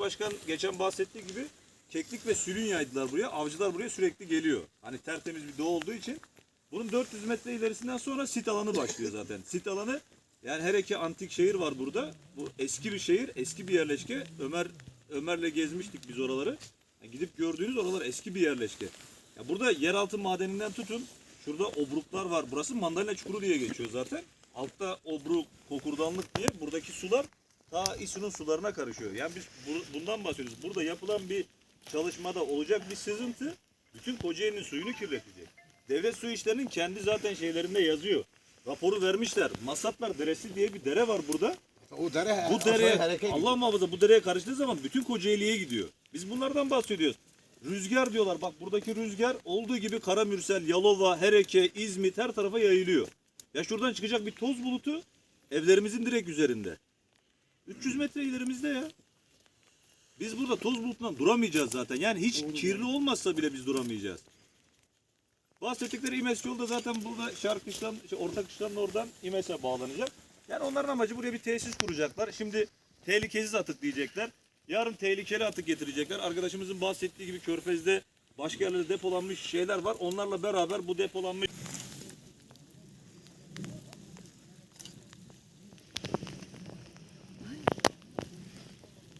başkan geçen bahsettiği gibi keklik ve sülün yaydılar buraya. Avcılar buraya sürekli geliyor. Hani tertemiz bir doğa olduğu için. Bunun 400 metre ilerisinden sonra sit alanı başlıyor zaten. Sit alanı yani her iki antik şehir var burada. Bu eski bir şehir, eski bir yerleşke. Ömer Ömer'le gezmiştik biz oraları. Yani gidip gördüğünüz oralar eski bir yerleşke. Ya burada yeraltı madeninden tutun. Şurada obruklar var. Burası mandalina çukuru diye geçiyor zaten. Altta obruk, kokurdanlık diye buradaki sular ta İSU'nun sularına karışıyor. Yani biz bu- bundan bahsediyoruz. Burada yapılan bir çalışmada olacak bir sızıntı bütün Kocaeli'nin suyunu kirletecek. Devlet su işlerinin kendi zaten şeylerinde yazıyor. Raporu vermişler. Masatlar Deresi diye bir dere var burada. O dere Bu hareket Allah muhafaza bu dereye karıştığı zaman bütün Kocaeli'ye gidiyor. Biz bunlardan bahsediyoruz. Rüzgar diyorlar. Bak buradaki rüzgar olduğu gibi Karamürsel, Yalova, Hereke, İzmit her tarafa yayılıyor. Ya şuradan çıkacak bir toz bulutu evlerimizin direkt üzerinde. 300 metre ilerimizde ya. Biz burada toz bulutundan duramayacağız zaten. Yani hiç kirli olmazsa bile biz duramayacağız. Bahsettikleri İmes yolda zaten burada Şarkışlan, şey, Orta Kışlan'ın oradan İmes'e bağlanacak. Yani onların amacı buraya bir tesis kuracaklar. Şimdi tehlikesiz atık diyecekler. Yarın tehlikeli atık getirecekler. Arkadaşımızın bahsettiği gibi Körfez'de başka yerlerde depolanmış şeyler var. Onlarla beraber bu depolanmış